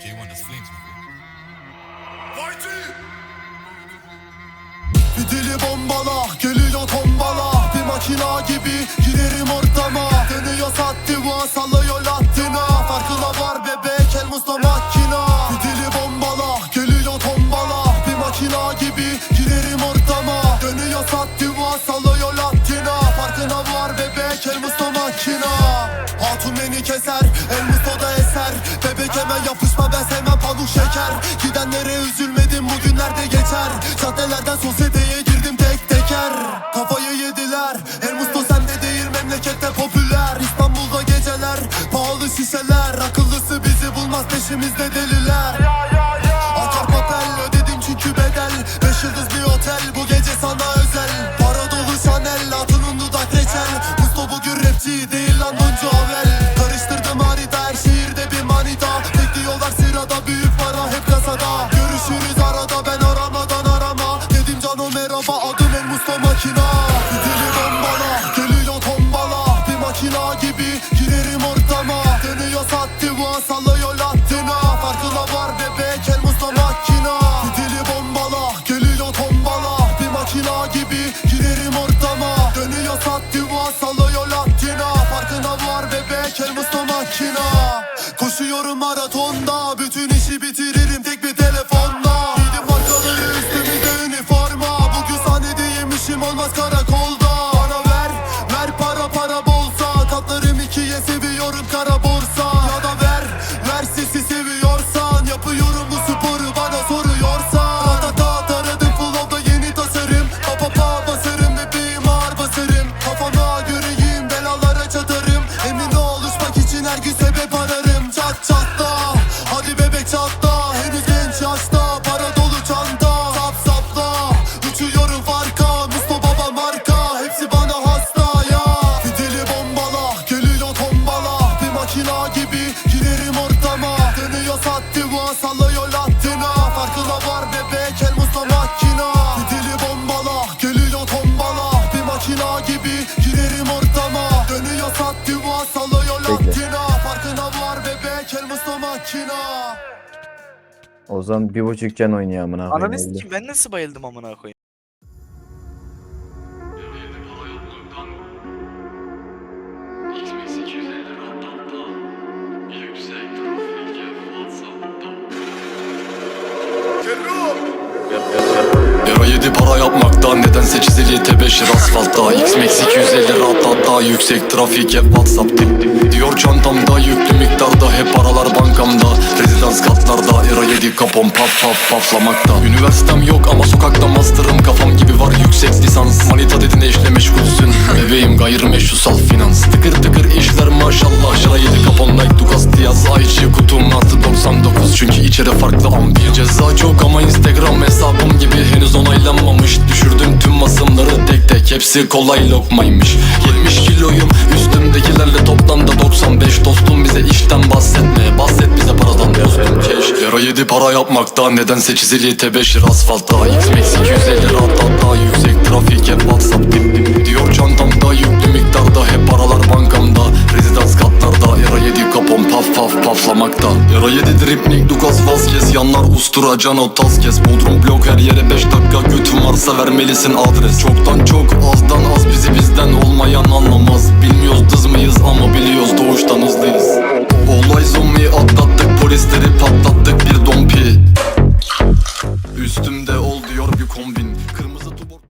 J1 das Flames, Fidili bombala geliyor tombala. Bir makina gibi girerim ortama. Dönüyor sattiva sallıyor latina Farkına var bebek el musta makina Fidili bombala geliyor tombala. Bir makina gibi girerim ortama. Dönüyor sattiva sallıyor latina Farkına var bebek el musta makina Hatun beni keser el musta da eser. Bebek hemen pamuk şeker. Gidenlere üzülmedim bugünlerde geçer. Caddelerden sosyeteye girdim tek teker. Kafayı yediler El Musto sende değil memlekette popüler. İstanbul'da geceler pahalı şişeler. Akıllısı bizi bulmaz peşimizde deliler. Akar papel ödedim çünkü bedel. Beş yıldız bir otel bu gece sana özel Canım merhaba adım El Musto Makina. Dili bombala geliyor tombala. Bir makina gibi girerim ortama. Dönüyor sattiva sallıyor latina Farkına var bebek El Musto Makina. Dili bombala geliyor tombala. Bir makina gibi girerim ortama. Dönüyor sattiva sallıyor latina Farkına var bebek El Musto Makina. Koşuyorum maratonda Bütün işi bitiririm. Tek bir telefonla Mascara musta makina Fideli bombala geliyor tombala. Bir makina gibi girerim ortama. Dönüyor sattiva sallıyor latina. Farkına var bebek el musta makina. Ozan bir buçuk can oynuyor amına koyayım. Ananı sikeyim ben nasıl bayıldım amına koyayım. Euro 7 para yapmakta nedense çizili tebeşir asfaltta. X Max 250 rahatlatta yüksek trafik hep whatsapp. Dip dip Diyor çantamda yüklü miktarda hep paralar bankamda. Rezidans katlarda Euro 7 kapon paf paf paflamakta. Üniversitem yok ama sokakta master'ım kafam gibi var yüksek lisans. Manita dedin eşle meşgulsün. Bebeğim gayrimeşrusal finans. Tıkır tıkır işler kere farklı an bir Ceza çok ama instagram hesabım gibi henüz onaylanmamış. Düşürdüm tüm masımları tek tek hepsi kolay lokmaymış. 70 kiloyum üstümdekilerle toplamda 95 Dostum. Bize işten bahsetme bahset bize paradan dostum. Keş Lira yedi para yapmakta nedense çizili tebeşir asfaltta? X 200 paf paf paflamakta Euro 7 dripnik Dukas Vazquez Yanlar ustura Cano Tazkes Bodrum blok her yere 5 dakika. Götün varsa vermelisin adres. Çoktan çok azdan az bizi bizden olmayan anlamaz. Bilmiyoruz dız mıyız ama biliyoruz. Doğuştan hızlıyız